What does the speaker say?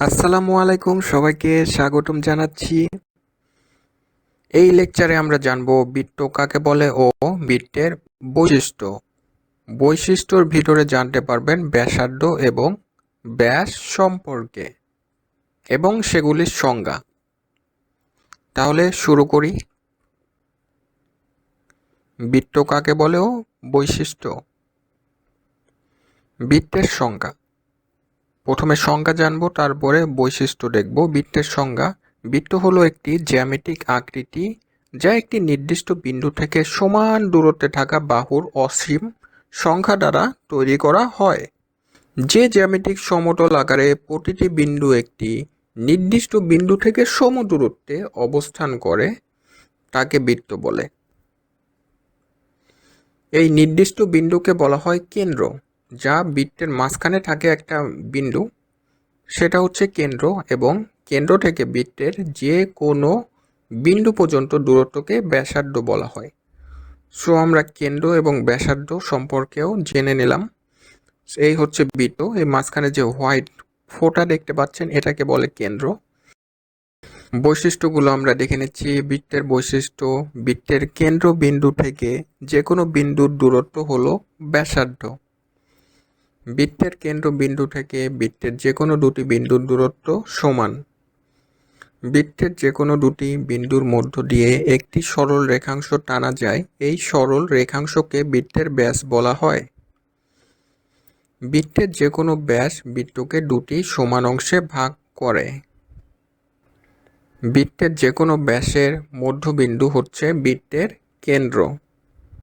আসসালামু আলাইকুম, সবাইকে স্বাগতম জানাচ্ছি। এই লেকচারে আমরা জানব বৃত্ত কাকে বলে ও বৃত্তের বৈশিষ্ট্য। বৈশিষ্ট্যর ভিতরে জানতে পারবেন ব্যাসার্ধ এবং ব্যাস সম্পর্কে এবং সেগুলির সংজ্ঞা। তাহলে শুরু করি। বৃত্ত কাকে বলে ও বৈশিষ্ট্য? বৃত্তের সংজ্ঞা। প্রথমে সংজ্ঞা জানব, তারপরে বৈশিষ্ট্য দেখব। বৃত্তের সংজ্ঞা, বৃত্ত হলো একটি জ্যামিতিক আকৃতি যা একটি নির্দিষ্ট বিন্দু থেকে সমান দূরত্বে থাকা বাহুর অসীম সংখ্যা দ্বারা তৈরি করা হয়। যে জ্যামিতিক সমতল আকারে প্রতিটি বিন্দু একটি নির্দিষ্ট বিন্দু থেকে সম দূরত্বে অবস্থান করে, তাকে বৃত্ত বলে। এই নির্দিষ্ট বিন্দুকে বলা হয় কেন্দ্র। যা বৃত্তের মাঝখানে থাকে একটা বিন্দু, সেটা হচ্ছে কেন্দ্র এবং কেন্দ্র থেকে বৃত্তের যে কোনো বিন্দু পর্যন্ত দূরত্বকে ব্যাসার্ধ বলা হয়। সো আমরা কেন্দ্র এবং ব্যাসার্ধ সম্পর্কেও জেনে নিলাম। এই হচ্ছে বৃত্ত, এই মাঝখানে যে হোয়াইট ফোটা দেখতে পাচ্ছেন, এটাকে বলে কেন্দ্র। বৈশিষ্ট্যগুলো আমরা দেখে নিচ্ছি। বৃত্তের বৈশিষ্ট্য, বৃত্তের কেন্দ্র বিন্দু থেকে যে কোনো বিন্দুর দূরত্ব হলো ব্যাসার্ধ। বৃত্তের কেন্দ্র বিন্দু থেকে বৃত্তের যে কোনো দুটি বিন্দুর দূরত্ব সমান। বৃত্তের যে কোনো দুটি বিন্দুর মধ্য দিয়ে একটি সরল রেখাংশ টানা যায়, এই সরল রেখাংশকে বৃত্তের ব্যাস বলা হয়। বৃত্তের যে কোনো ব্যাস বৃত্তকে দুটি সমান অংশে ভাগ করে। বৃত্তের যে কোনো ব্যাসের মধ্যবিন্দু হচ্ছে বৃত্তের কেন্দ্র।